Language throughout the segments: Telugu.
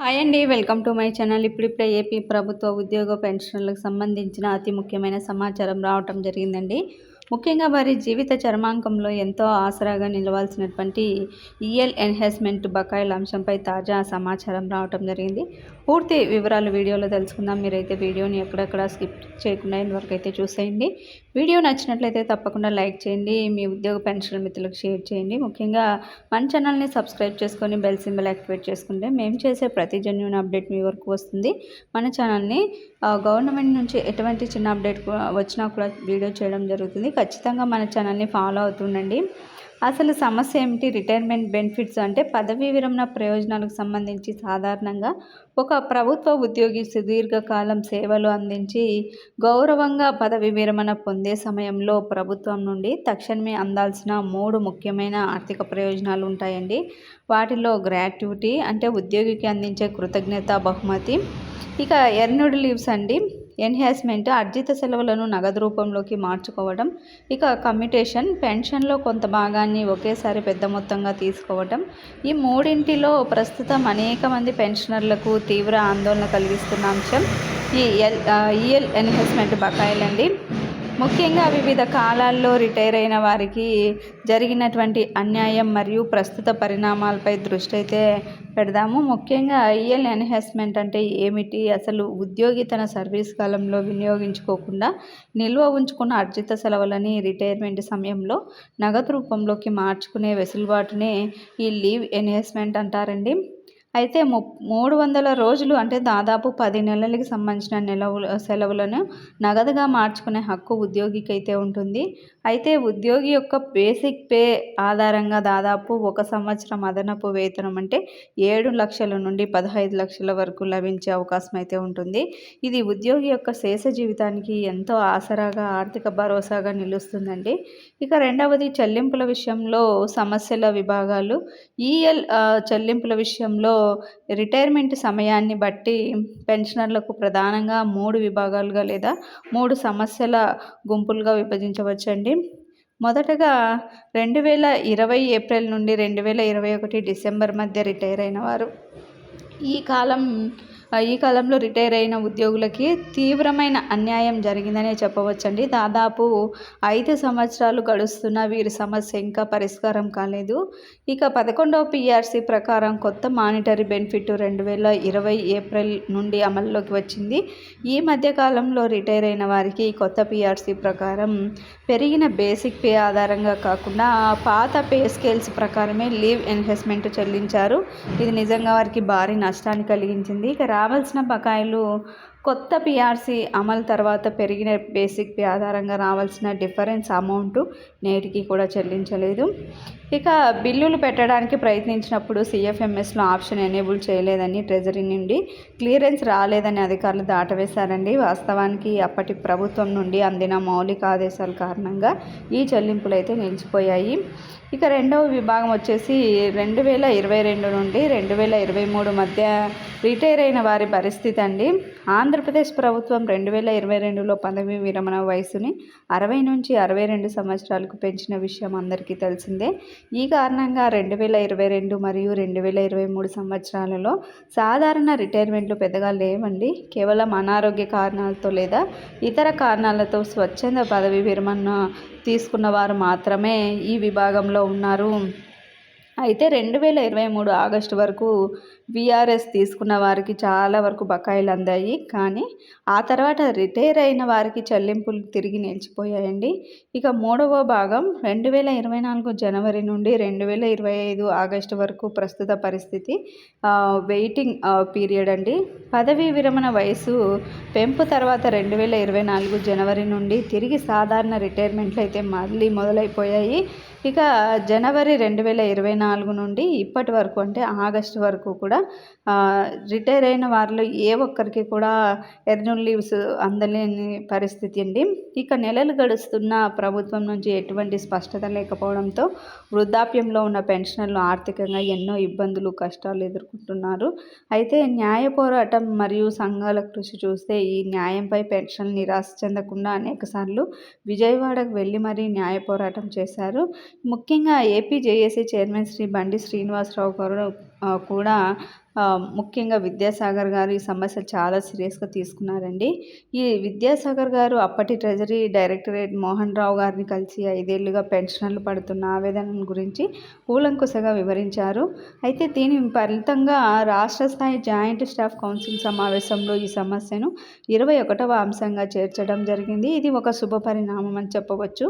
హాయ్ అండి వెల్కమ్ టు మై ఛానల్. ఇప్పుడిప్పుడే ఏపీ ప్రభుత్వ ఉద్యోగ పెన్షన్లకు సంబంధించిన అతి ముఖ్యమైన సమాచారం రావటం జరిగిందండి. ముఖ్యంగా వారి జీవిత చర్మాంకంలో ఎంతో ఆసరాగా నిలవాల్సినటువంటి ఈఎల్ ఎన్హాన్స్మెంట్ బకాయిల అంశంపై తాజా సమాచారం రావటం జరిగింది. పూర్తి వివరాలు వీడియోలో తెలుసుకుందాం. మీరైతే వీడియోని ఎక్కడెక్కడ స్కిప్ చేయకుండా ఇంతవరకు అయితే చూసేయండి. వీడియో నచ్చినట్లయితే తప్పకుండా లైక్ చేయండి మీ ఉద్యోగ పెన్షన్ మిత్రులకు షేర్ చేయండి. ముఖ్యంగా మన ఛానల్ని సబ్స్క్రైబ్ చేసుకొని బెల్ సింబల్ యాక్టివేట్ చేసుకుంటే మేము చేసే ప్రతి జన్యున్ అప్డేట్ మీ వరకు వస్తుంది. మన ఛానల్ని గవర్నమెంట్ నుంచి ఎటువంటి చిన్న అప్డేట్ వచ్చినా కూడా వీడియో చేయడం జరుగుతుంది. ఖచ్చితంగా మన ఛానల్ని ఫాలో అవుతుండండి అసలు సమస్య ఏమిటి? రిటైర్మెంట్ బెనిఫిట్స్ అంటే పదవీ విరమణ ప్రయోజనాలకు సంబంధించి సాధారణంగా ఒక ప్రభుత్వ ఉద్యోగి సుదీర్ఘకాలం సేవలు అందించి గౌరవంగా పదవి విరమణ పొందే సమయంలో ప్రభుత్వం నుండి తక్షణమే అందాల్సిన మూడు ముఖ్యమైన ఆర్థిక ప్రయోజనాలు ఉంటాయండి. వాటిలో గ్రాట్యుటీ అంటే ఉద్యోగికి అందించే కృతజ్ఞత బహుమతి. ఇక ఎర్నుడ్ లీవ్స్ అండి. ఎన్హాన్స్మెంట్ అర్జిత సెలవులను నగదు రూపంలోకి మార్చుకోవడం ఇక కమ్యూటేషన్ పెన్షన్లో కొంత భాగాన్ని ఒకేసారి పెద్ద మొత్తంగా తీసుకోవడం ఈ మూడింటిలో ప్రస్తుతం అనేక మంది పెన్షనర్లకు తీవ్ర ఆందోళన కలిగిస్తున్న అంశం ఈ ఎల్ ఈఎల్ ఎన్హాన్స్మెంట్ బకాయిలండి. ముఖ్యంగా వివిధ కాలాల్లో రిటైర్ అయిన వారికి జరిగినటువంటి అన్యాయం మరియు ప్రస్తుత పరిణామాలపై దృష్టి అయితే పెడదాము. ముఖ్యంగా ఐఎల్ ఎన్హాన్స్మెంట్ అంటే ఏమిటి? అసలు ఉద్యోగి తన సర్వీస్ కాలంలో వినియోగించుకోకుండా నిల్వ ఉంచుకున్న అర్జిత సెలవులని రిటైర్మెంట్ సమయంలో నగదు రూపంలోకి మార్చుకునే వెసులుబాటునే ఈ లీవ్ ఎన్హాన్స్మెంట్ అంటారండి. అయితే ము మూడు వందల రోజులు అంటే దాదాపు పది నెలలకి సంబంధించిన నెలవులు సెలవులను నగదుగా మార్చుకునే హక్కు ఉద్యోగికి అయితే ఉంటుంది. అయితే ఉద్యోగి యొక్క బేసిక్ పే ఆధారంగా దాదాపు ఒక సంవత్సరం అదనపు వేతనం అంటే ఏడు లక్షల నుండి పదహైదు లక్షల వరకు లభించే అవకాశం అయితే ఉంటుంది. ఇది ఉద్యోగి యొక్క శేష జీవితానికి ఎంతో ఆసరాగా ఆర్థిక భరోసాగా నిలుస్తుందండి. ఇక రెండవది చెల్లింపుల విషయంలో సమస్యల విభాగాలు. ఈఎల్ చెల్లింపుల విషయంలో రిటైర్మెంట్ సమయాన్ని బట్టి పెన్షనర్లకు ప్రధానంగా మూడు విభాగాలుగా లేదా మూడు సమస్యల గుంపులుగా విభజించవచ్చండి. మొదటగా రెండు వేల ఇరవై ఏప్రిల్ నుండి రెండు వేల ఇరవై ఒకటి డిసెంబర్ మధ్య రిటైర్ అయిన వారు. ఈ కాలం ఈ కాలంలో రిటైర్ అయిన ఉద్యోగులకి తీవ్రమైన అన్యాయం జరిగిందనే చెప్పవచ్చండి. దాదాపు ఐదు సంవత్సరాలు గడుస్తున్న వీరి సమస్య ఇంకా పరిష్కారం కాలేదు. ఇక పదకొండవ పిఆర్సీ ప్రకారం కొత్త మానిటరీ బెనిఫిట్ రెండు వేల ఇరవై ఏప్రిల్ నుండి అమల్లోకి వచ్చింది. ఈ మధ్య కాలంలో రిటైర్ అయిన వారికి కొత్త పిఆర్సీ ప్రకారం పెరిగిన బేసిక్ పే ఆధారంగా కాకుండా పాత పే స్కేల్స్ ప్రకారమే లీవ్ ఎన్హెస్మెంట్ చెల్లించారు. ఇది నిజంగా వారికి భారీ నష్టాన్ని కలిగించింది. ఇక రావాల్సిన బకాయిలు కొత్త పిఆర్సీ అమలు తర్వాత పెరిగిన బేసిక్ పే ఆధారంగా రావాల్సిన డిఫరెన్స్ అమౌంట్ నేటికి కూడా చెల్లించలేదు. ఇక బిల్లులు పెట్టడానికి ప్రయత్నించినప్పుడు సిఎఫ్ఎంఎస్లో ఆప్షన్ ఎనేబుల్ చేయలేదని ట్రెజరీ నుండి క్లియరెన్స్ రాలేదని అధికారులు దాటవేశారండి. వాస్తవానికి అప్పటి ప్రభుత్వం నుండి అందిన మౌలిక ఆదేశాల కారణంగా ఈ చెల్లింపులు అయితే నిలిచిపోయాయి. ఇక రెండవ విభాగం వచ్చేసి రెండు వేల ఇరవై రెండు నుండి రెండు వేల ఇరవై మూడు మధ్య రిటైర్ అయిన వారి పరిస్థితి అండి. ఆంధ్ర ఆంధ్రప్రదేశ్ ప్రభుత్వం రెండు వేల ఇరవై రెండులో పదవీ విరమణ వయసుని అరవై నుంచి అరవై రెండు సంవత్సరాలకు పెంచిన విషయం అందరికీ తెలిసిందే. ఈ కారణంగా రెండు వేల ఇరవై రెండు మరియు రెండు వేల ఇరవై మూడు సంవత్సరాలలో సాధారణ రిటైర్మెంట్లు పెద్దగా లేవండి. కేవలం అనారోగ్య కారణాలతో లేదా ఇతర కారణాలతో స్వచ్ఛంద పదవీ విరమణ తీసుకున్న వారు మాత్రమే ఈ విభాగంలో ఉన్నారు. అయితే రెండు వేల ఇరవై మూడు ఆగస్టు వరకు విఆర్ఎస్ తీసుకున్న వారికి చాలా వరకు బకాయిలు అందాయి. కానీ ఆ తర్వాత రిటైర్ అయిన వారికి చెల్లింపులు తిరిగి నిలిచిపోయాయండి. ఇక మూడవ భాగం రెండు వేల ఇరవై నాలుగు జనవరి నుండి రెండు వేల ఇరవై ఐదు ఆగస్టు వరకు ప్రస్తుత పరిస్థితి వెయిటింగ్ పీరియడ్ అండి. పదవీ విరమణ వయసు పెంపు తర్వాత రెండు వేల ఇరవై నాలుగు జనవరి నుండి తిరిగి సాధారణ రిటైర్మెంట్లు అయితే మళ్ళీ మొదలైపోయాయి. ఇక జనవరి రెండు వేల ఇరవై నాలుగు నుండి ఇప్పటి వరకు అంటే ఆగస్టు వరకు కూడా రిటైర్ అయిన వారిలో ఏ ఒక్కరికి కూడా ఎర్నూల్ లీవ్స్ అందలేని పరిస్థితి అండి. ఇక నెలలు గడుస్తున్న ప్రభుత్వం నుంచి ఎటువంటి స్పష్టత లేకపోవడంతో వృద్ధాప్యంలో ఉన్న పెన్షనర్లు ఆర్థికంగా ఎన్నో ఇబ్బందులు కష్టాలు ఎదుర్కొంటున్నారు. అయితే న్యాయ పోరాటం మరియు సంఘాల కృషి చూస్తే ఈ న్యాయంపై పెన్షన్ నిరాశ చెందకుండా అనేకసార్లు విజయవాడకు వెళ్ళి మరీ న్యాయ పోరాటం చేశారు. ముఖ్యంగా ఏపీ జేఏసీ చైర్మన్ శ్రీ బండి శ్రీనివాసరావు గారు కూడా ముఖ్యంగా విద్యాసాగర్ గారు ఈ సమస్య చాలా సీరియస్గా తీసుకున్నారండి. ఈ విద్యాసాగర్ గారు అప్పటి ట్రెజరీ డైరెక్టరేట్ మోహన్ రావు గారిని కలిసి ఐదేళ్ళుగా పెన్షన్లు పడుతున్న ఆవేదన గురించి కూలంకుశగా వివరించారు. అయితే దీని ఫలితంగా రాష్ట్ర స్థాయి జాయింట్ స్టాఫ్ కౌన్సిల్ సమావేశంలో ఈ సమస్యను ఇరవై ఒకటవ అంశంగా చేర్చడం జరిగింది. ఇది ఒక శుభ పరిణామం అని చెప్పవచ్చు.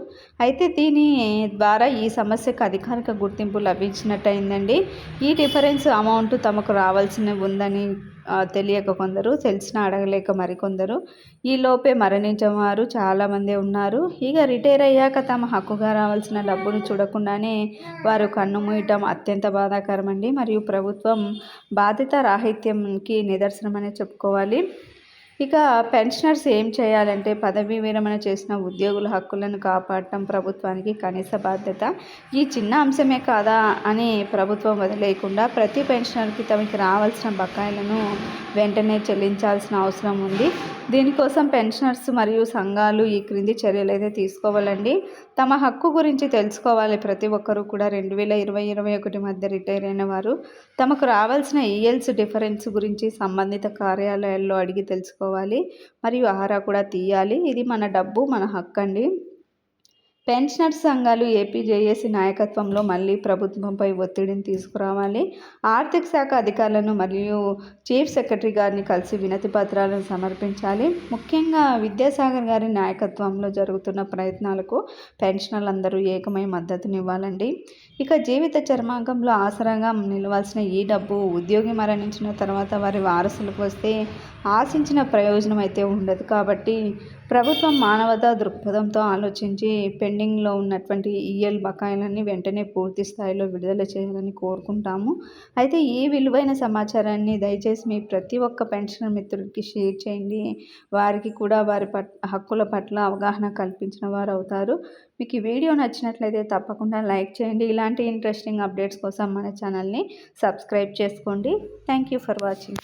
అయితే దీని ద్వారా ఈ సమస్యకు అధికారిక గుర్తింపు లభించినట్టయిందండి. ఈ డిఫరెన్స్ అమౌంట్ తమకు రావాల్సిన ఉందని తెలియక కొందరు తెలిసిన అడగలేక మరికొందరు. ఈ లోపే మరణించిన వారు చాలామంది ఉన్నారు. ఇక రిటైర్ అయ్యాక తమ హక్కుగా రావాల్సిన డబ్బును చూడకుండానే వారు కన్ను మూయటం అత్యంత బాధాకరమండి. మరియు ప్రభుత్వం బాధ్యత రాహిత్యంకి నిదర్శనమనే చెప్పుకోవాలి. ఇక పెన్షనర్స్ ఏం చేయాలంటే పదవీ విరమణ చేసిన ఉద్యోగుల హక్కులను కాపాడటం ప్రభుత్వానికి కనీస బాధ్యత. ఈ చిన్న అంశమే కాదా అని ప్రభుత్వం వదిలేయకుండా ప్రతి పెన్షనర్కి తమకి రావాల్సిన బకాయిలను వెంటనే చెల్లించాల్సిన అవసరం ఉంది. దీనికోసం పెన్షనర్స్ మరియు సంఘాలు ఈ క్రింది చర్యలు అయితే తీసుకోవాలండి. తమ హక్కు గురించి తెలుసుకోవాలి. ప్రతి ఒక్కరూ కూడా రెండు వేల ఇరవై ఇరవై ఒకటి మధ్య రిటైర్ అయిన వారు తమకు రావాల్సిన ఈఎల్స్ డిఫరెన్స్ గురించి సంబంధిత కార్యాలయాల్లో అడిగి తెలుసుకోవాలి. మరియు ఆహారా కూడా తీయాలి. ఇది మన డబ్బు మన హక్కు అండి పెన్షనర్ సంఘాలు ఏపీజేఏసీ నాయకత్వంలో మళ్ళీ ప్రభుత్వంపై ఒత్తిడిని తీసుకురావాలి. ఆర్థిక శాఖ అధికారులను మరియు చీఫ్ సెక్రటరీ గారిని కలిసి వినతి పత్రాలను సమర్పించాలి. ముఖ్యంగా విద్యాసాగర్ గారి నాయకత్వంలో జరుగుతున్న ప్రయత్నాలకు పెన్షనర్లు అందరూ ఏకమై మద్దతునివ్వాలండి. ఇక జీవిత చర్మాంకంలో ఆసరాగా నిలవాల్సిన ఈ డబ్బు ఉద్యోగి మరణించిన తర్వాత వారి వారసులకు వస్తే ఆశించిన ప్రయోజనం అయితే ఉండదు. కాబట్టి ప్రభుత్వం మానవతా దృక్పథంతో ఆలోచించి పెండింగ్లో ఉన్నటువంటి ఈఎల్ బకాయిలన్నీ వెంటనే పూర్తి స్థాయిలో విడుదల చేయాలని కోరుకుంటాము. అయితే ఈ విలువైన సమాచారాన్ని దయచేసి మీ ప్రతి ఒక్క పెన్షనర్ మిత్రుడికి షేర్ చేయండి. వారికి కూడా వారి పట్ హక్కుల పట్ల అవగాహన కల్పించిన వారు అవుతారు. మీకు ఈ వీడియో నచ్చినట్లయితే తప్పకుండా లైక్ చేయండి. ఇలాంటి ఇంట్రెస్టింగ్ అప్డేట్స్ కోసం మన ఛానల్ని సబ్స్క్రైబ్ చేసుకోండి. Thank you for watching.